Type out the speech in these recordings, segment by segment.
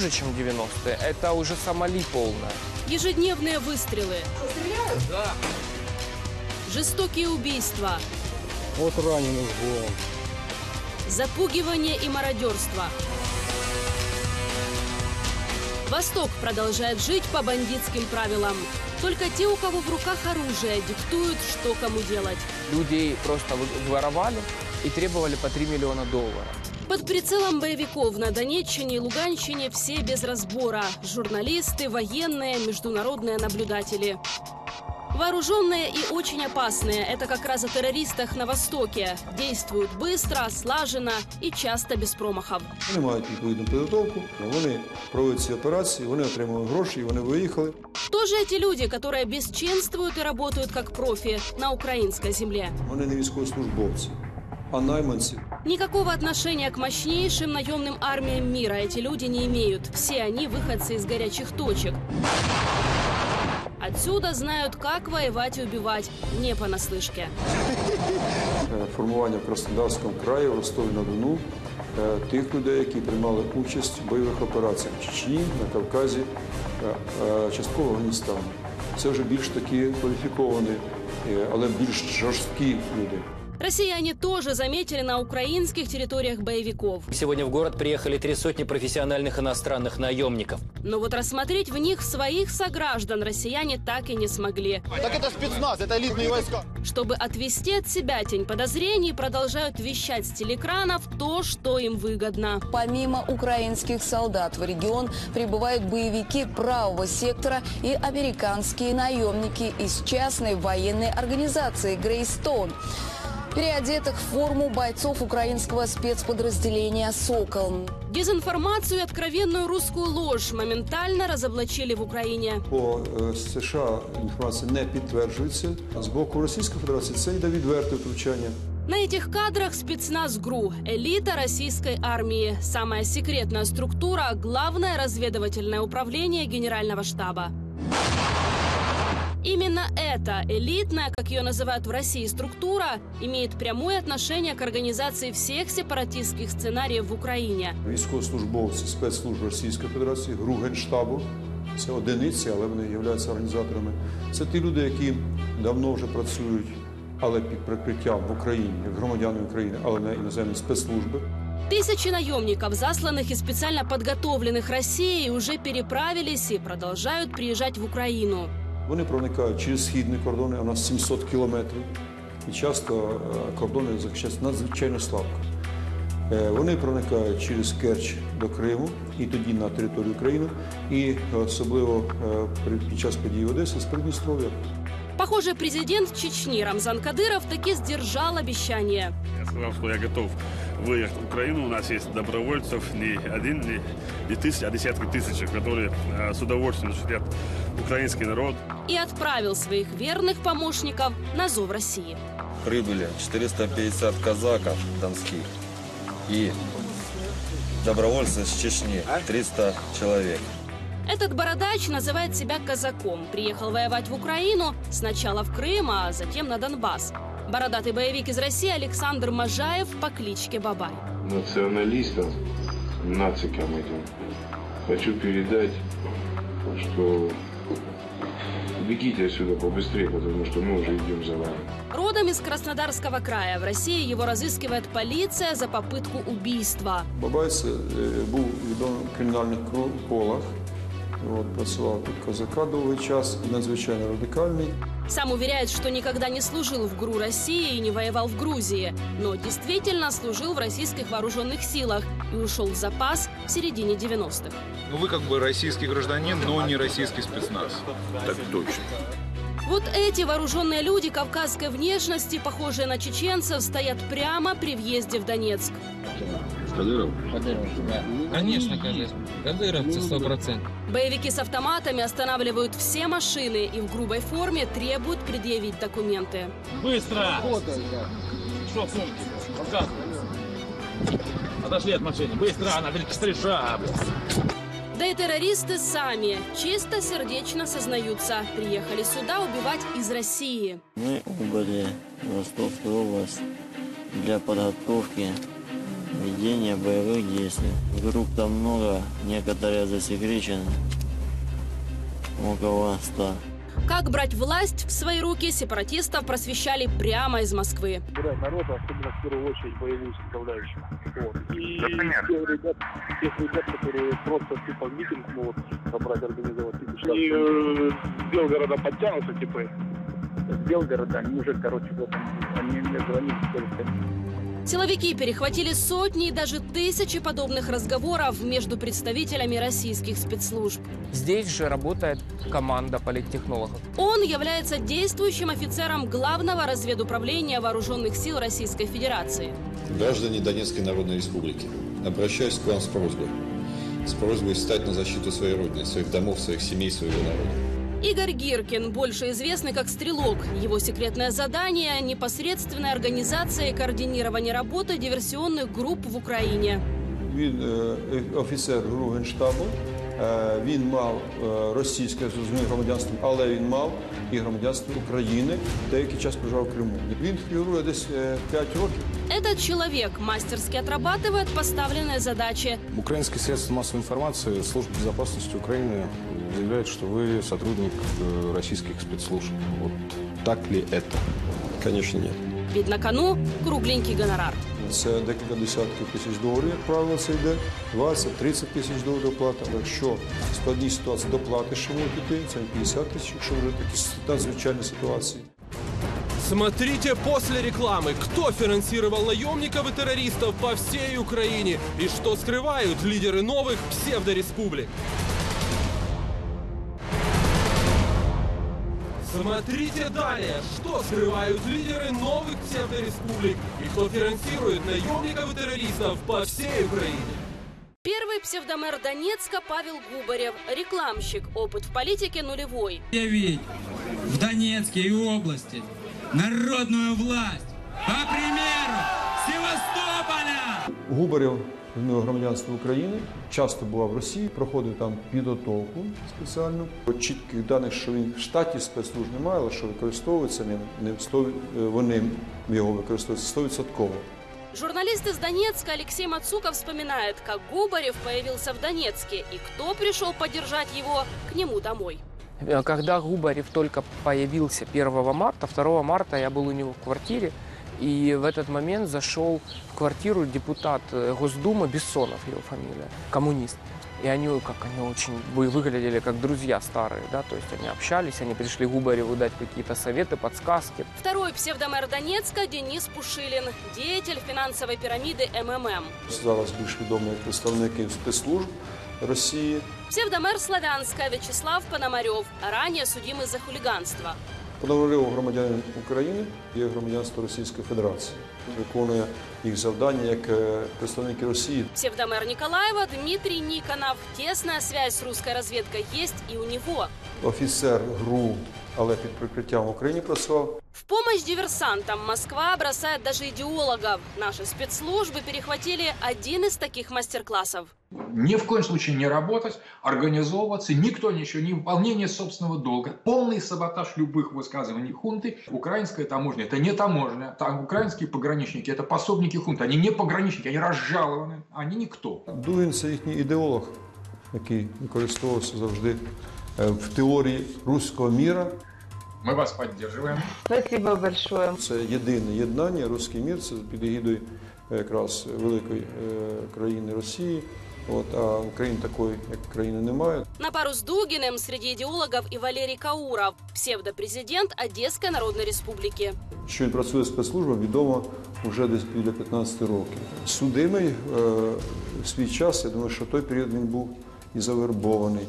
хуже, чем 90-е. Это уже Сомали полная. Ежедневные выстрелы. Жестокие убийства. Вот раненых было. Запугивание и мародерство. Восток продолжает жить по бандитским правилам. Только те, у кого в руках оружие, диктуют, что кому делать. Людей просто воровали и требовали по 3 миллиона долларов. Под прицелом боевиков на Донеччине и Луганщине все без разбора. Журналисты, военные, международные наблюдатели. Вооруженные и очень опасные – это как раз о террористах на Востоке. Действуют быстро, слаженно и часто без промахов. Вони мають відповідну підготовку, вони проводять ці операції, вони отримують гроші, і вони виїхали. Кто же эти люди, которые бесчинствуют и работают как профи на украинской земле? Вони не військовослужбовці, а найманці. Никакого отношения к мощнейшим наемным армиям мира эти люди не имеют. Все они выходцы из горячих точек. Отсюда знают, как воевать и убивать, не понаслышке. Е, Формування в Краснодарському краї, в Ростові-на-Дону е, тих людей, які приймали участь в бойових операціях в Чечні, на Кавказі, е, е, частково в Афганістані. Це вже більш такі кваліфіковані, е, але більш жорсткі люди. Россияне тоже заметили на украинских территориях боевиков. Сегодня в город приехали три сотни профессиональных иностранных наемников. Но вот рассмотреть в них своих сограждан россияне так и не смогли. Так это спецназ, это элитные войска. Чтобы отвести от себя тень подозрений, продолжают вещать с телекранов то, что им выгодно. Помимо украинских солдат в регион прибывают боевики правого сектора и американские наемники из частной военной организации «Грейстоун», переодетых в форму бойцов украинского спецподразделения «Сокол». Дезинформацию и откровенную русскую ложь моментально разоблачили в Украине. По е, США інформація не підтверджується. А з боку Російської Федерації це йде відверте втручання. На этих кадрах спецназ ГРУ – элита российской армии. Самая секретная структура – главное разведывательное управление Генерального штаба. Именно эта элитная, как ее называют в России, структура имеет прямое отношение к организации всех сепаратистских сценариев в Украине. Військовослужбовці спецслужб Російської Федерації, ГРУ Генштабу. Це одиниці, але вони являються організаторами. Це ті люди, які давно вже працюють, але під прикриттям в Україні, як громадяни України, але не іноземні спецслужби. Тысячи наемников, засланных и специально подготовленных Россией, уже переправились и продолжают приезжать в Украину. Вони проникають через східні кордони, а у нас 700 кілометрів. І часто е, кордони захищаються надзвичайно слабко. Е, Вони проникають через Керч до Криму і тоді на територію України, і особливо е, під час подій в Одесі з Придністров'я. Похоже, президент Чечни Рамзан Кадыров таки сдержал обещание. Я сказал, что я готов выехать в Украину. У нас есть добровольцев не один, не, не тысяч, а десятки тысяч, которые э, с удовольствием защитят украинский народ. И отправил своих верных помощников на зов России. прибыли 450 казаков донских и добровольцы с Чечни 300 человек. Этот бородач называет себя казаком. Приехал воевать в Украину, сначала в Крым, а затем на Донбасс. Бородатый боевик из России Александр Можаев по кличке Бабай. националистам, нацикам этим, хочу передать, что бегите отсюда побыстрее, потому что мы уже идем за вами. Родом из Краснодарского края. В России его разыскивает полиция за попытку убийства. Бабай це, е, був відомий в кримінальних кру- колах. От, працював тут козака довгий час, надзвичайно радикальний. Сам уверяет, что никогда не служил в ГРУ России и не воевал в Грузии, но действительно служил в российских вооруженных силах и ушел в запас в середине 90-х. Ну, вы как бы российский гражданин, но не российский спецназ. Так точно. Вот эти вооруженные люди кавказской внешности, похожие на чеченцев, стоят прямо при въезде в Донецк. Кадыров? Конечно, конечно. Кадыровцы 100%. Боевики с автоматами останавливают все машины и в грубой форме требуют предъявить документы. Быстро! Что в сумке? Показывай. Отошли от машины. Быстро, на три шага. Да и террористы сами чистосердечно сознаются, приехали сюда убивать из России. Мы убыли в Ростовскую область для подготовки Ведение боевых действий. Групп там много, некоторые засекречены. Около ста. Как брать власть в свои руки сепаратистов просвещали прямо из Москвы. собирать народ, особенно в первую очередь боевую составляющую. Вот. И тех ребят, тех ребят, которые просто типа митинг могут собрать, организовать. типа, И э, с Белгорода подтянутся, типа, с Белгорода, они уже, короче, вот, они мне звонили, Силовики перехватили сотни и даже тысячи подобных разговоров между представителями российских спецслужб. Здесь же работает команда политтехнологов. Он является действующим офицером Главного разведуправления Вооруженных сил Российской Федерации. Граждане Донецкой Народной Республики, обращаюсь к вам с просьбой. С просьбой встать на защиту своей Родины, своих домов, своих семей, своего народа. Игорь Гиркин, больше известный как «Стрелок». Его секретное задание – непосредственная организация и координирование работы диверсионных групп в Україні. Він е, офіцер ГРУ Генштабу. Е, Він мав е, російське зрозуміло, громадянство, але він мав і громадянство України. Деякий час проживав в Криму. Він фігурує десь 5 років. Этот человек мастерски отрабатывает поставленные задачи. Украинские средства массовой информации, Служба безопасности Украины заявляет, что вы сотрудник э, российских спецслужб. Вот так ли это? Конечно, нет. Ведь на кону кругленький гонорар. Це декілька десятків тисяч доларів, як правило, це йде. 20-30 тисяч доларів доплата. Якщо в складній ситуації доплати ще можуть йти, це 50 тисяч, якщо вже такі надзвичайні ситуації. Смотрите после рекламы, кто финансировал наемников и террористов по всей Украине и что скрывают лидеры новых псевдореспублик. Смотрите далее, что скрывают лидеры новых псевдореспублик и кто финансирует наемников и террористов по всей Украине. Первый псевдомэр Донецка Павел Губарев. Рекламщик. Опыт в политике нулевой. Явить в Донецке и области народную власть по примеру Севастополя! Губарєв в нього громадянство України, часто бував в Росії, проходив там підготовку спеціальну. От Чітких даних, що він в штаті спецслужб немає, але що використовується ним, ним сто- е, вони його використовують 100%. Журналист из Донецка Алексей Мацуков вспоминает, как Губарев появился в Донецке и кто пришел поддержать его к нему домой. Э, Когда Губарев только появился 1 марта, 2 марта я был у него в квартире, и в этот момент зашел в квартиру депутат э, Госдумы Бессонов, его фамилия, коммунист. И они, как они очень вы- выглядели как друзья старые, да, то есть они общались, они пришли Губареву дать какие-то советы, подсказки. Второй псевдомэр Донецка Денис Пушилин, деятель финансовой пирамиды МММ. Зараз більш відомі як представники спецслужб Росії. Псевдомэр Славянска Вячеслав Пономарев, ранее судимый за хулиганство. Пономарьов громадянин України є громадянство Російської Федерації. Виконує їх завдання як е, представники Росії. Псевдомэр Николаева Дмитрий Никонов. Тесная связь с русской разведкой есть и у него. Офіцер ГРУ, але під прикриттям в Україні працював. В помощь диверсантам Москва бросает даже идеологов. Наши спецслужбы перехватили один из таких мастер-классов. Ни в коем случае не работать, организовываться, никто ничего, не выполнение собственного долга, полный саботаж любых высказываний хунты. Украинская таможня – это не таможня, там украинские пограничники – это пособники хунты, они не пограничники, они разжалованы, они никто. Дугін це їхній ідеолог, який використовувався завжди е, в теорії руського міра. Мы вас поддерживаем. Спасибо большое. Це єдине єднання, руський мір, це під егідою е, якраз великої е, країни Росії. От, а України такої, як країни, немає. На пару с Дугиным среди идеологов и Валерий Кауров, псевдопрезидент Одесской Народной Республики. Що він працює в спецслужбах, відомо вже десь біля 15 років. Судимий е, в свій час, я думаю, що в той період він був і завербований.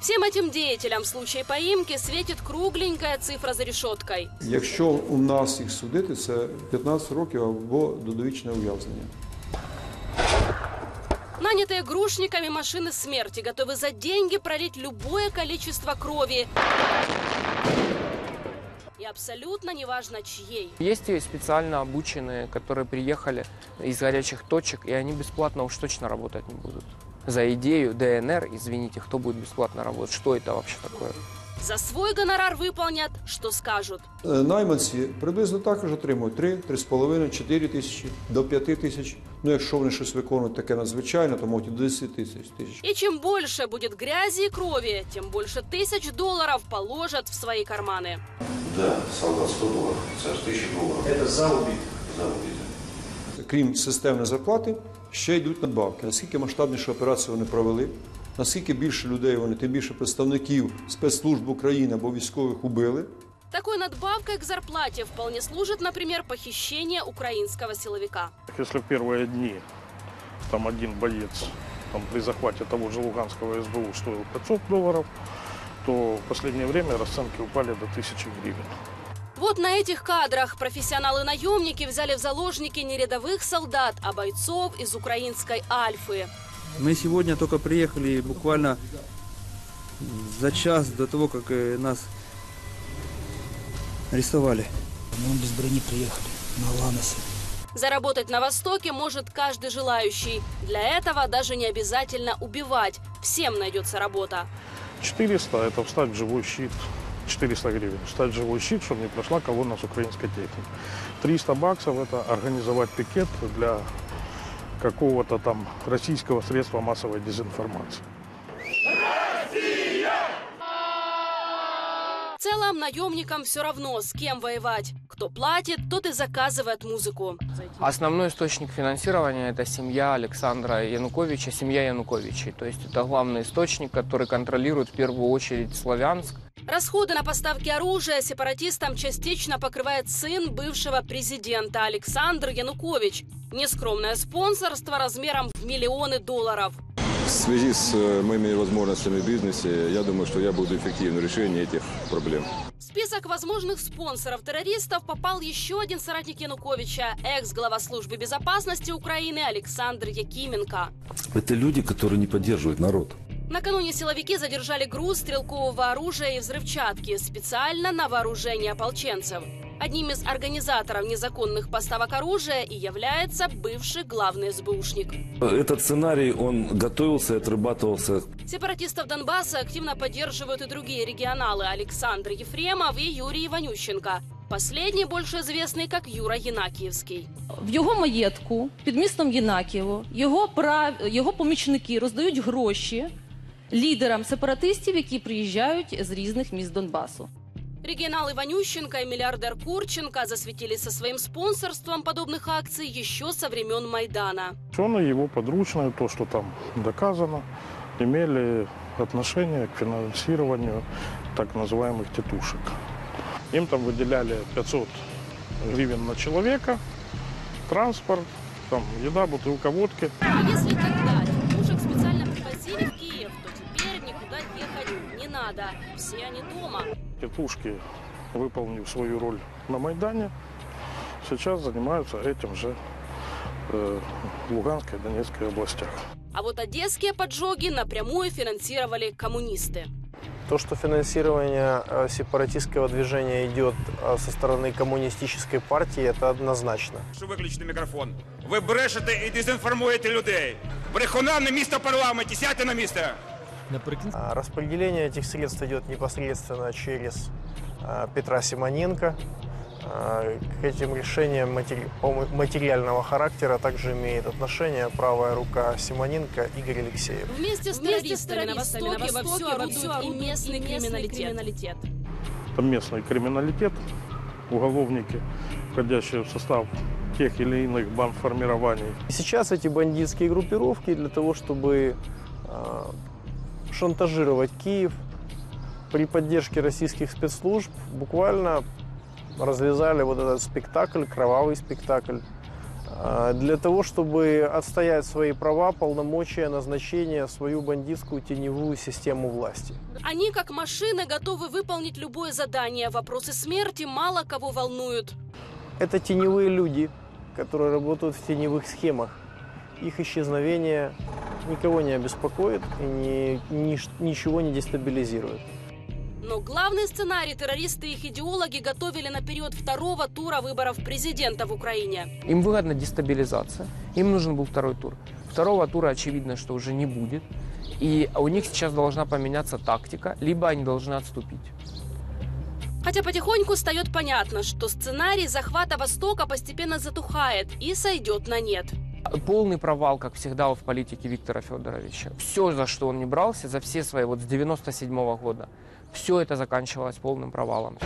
Всем этим деятелям в случае поимки светит кругленькая цифра за решеткой. Якщо у нас їх судити, це 15 років або додовічне ув'язнення. Нанятые грушниками машины смерти готовы за деньги пролить любое количество крови. И абсолютно неважно чьей. Есть и специально обученные, которые приехали из горячих точек, и они бесплатно уж точно работать не будут. За идею ДНР, извините, кто будет бесплатно работать? Что это вообще такое? За свой гонорар выполнят, что скажут. Е, Найманці приблизно також отримують 3, 3,5, 4 тисячі, до 5 тисяч. Ну, якщо вони щось виконують таке надзвичайне, то можуть і до 10 тисяч. тисяч. И чем больше будет грязи и крови, тем больше тысяч долларов положат в свои карманы. Да, солдат 100 долларов, це ж 1000 долларов. Это за убитых? За убитых. Крім системної зарплати, ще йдуть надбавки. Наскільки масштабнішу операцію вони провели, наскільки більше людей вони, тим більше представників спецслужб України або військових убили. Такой надбавкой к зарплате вполне служит, например, похищение украинского силовика. Если в первые дни там один боец там, при захвате того же Луганского СБУ стоил 500 долларов, то в последнее время расценки упали до 1000 гривен. Вот на этих кадрах профессионалы-наемники взяли в заложники не рядовых солдат, а бойцов из украинской Альфы. Мы сегодня только приехали буквально за час до того, как э, нас арестовали. Мы без брони приехали на Ланосе. Заработать на Востоке может каждый желающий. Для этого даже не обязательно убивать. Всем найдется работа. 400 – это встать в живой щит. 400 гривен. Встать в живой щит, чтобы не прошла колонна с украинской техникой. 300 баксов – это организовать пикет для какого-то там российского средства массовой дезинформации. В целом, наемникам все равно, с кем воевать. Кто платит, тот и заказывает музыку. Основной источник финансирования – это семья Александра Януковича, семья Януковичей. То есть это главный источник, который контролирует в первую очередь Славянск. Расходы на поставки оружия сепаратистам частично покрывает сын бывшего президента Александр Янукович. Нескромное спонсорство размером в миллионы долларов. В связи с э, моими возможностями в бизнесе, я думаю, что я буду эффективен в решении этих проблем. В список возможных спонсоров террористов попал еще один соратник Януковича, экс-глава службы безопасности Украины Александр Якименко. Это люди, которые не поддерживают народ. Накануне силовики задержали груз стрелкового оружия и взрывчатки специально на вооружение ополченцев. Одним из организаторов незаконных поставок оружия и является бывший главный СБУшник. Этот сценарий, он готовился и отрабатывался. Сепаратистов Донбасса активно поддерживают и другие регионалы Александр Ефремов и Юрий Иванющенко. Последний больше известный как Юра Янакиевский. В його маєтку під містом Єнакієво його прав... його помічники роздають гроші лідерам сепаратистів, які приїжджають з різних міст Донбасу. Регионал Иванющенко и миллиардер Курченко засветились со своим спонсорством подобных акций еще со времен Майдана. Он и его подручные, то, что там доказано, имели отношение к финансированию так называемых тетушек. Им там выделяли 500 гривен на человека, транспорт, там еда, бутылка водки. Если надо. Все они дома. Тетушки, выполнив свою роль на Майдане, сейчас занимаются этим же э, в Луганской и Донецкой областях. А вот одесские поджоги напрямую финансировали коммунисты. То, что финансирование э, сепаратистского движения идет э, со стороны коммунистической партии, это однозначно. Що виключити мікрофон. Ви брешете і дезінформуєте людей. Брехуна на місто в парламенті, сядьте на місце. А Распределение этих средств идет непосредственно через а, Петра Симоненко. А, К этим решениям матери- материального характера также имеет отношение правая рука Симоненко Игорь Алексеев. Вместе с террористами на Востоке вовсю орудует и местный криминалитет. Там местный криминалитет, уголовники, входящие в состав тех или иных бандформирований. Сейчас эти бандитские группировки для того, чтобы шантажировать Киев при поддержке российских спецслужб буквально развязали вот этот спектакль, кровавый спектакль, а, для того, чтобы отстоять свои права, полномочия, назначения, свою бандитскую теневую систему власти. Они, как машины, готовы выполнить любое задание. Вопросы смерти мало кого волнуют. Это теневые люди, которые работают в теневых схемах. Их исчезновение никого не обеспокоит и ни- ниш- ничего не дестабилизирует. Но главный сценарий террористы и их идеологи готовили на период второго тура выборов президента в Украине. Им выгодна дестабилизация. Им нужен был второй тур. Второго тура очевидно, что уже не будет. И у них сейчас должна поменяться тактика, либо они должны отступить. Хотя потихоньку стает понятно, что сценарий захвата Востока постепенно затухает и сойдет на нет. Полный провал, как всегда, в политике Виктора Федоровича. Все, за что он не брался, за все свои, вот с 97 года, все это заканчивалось полным провалом.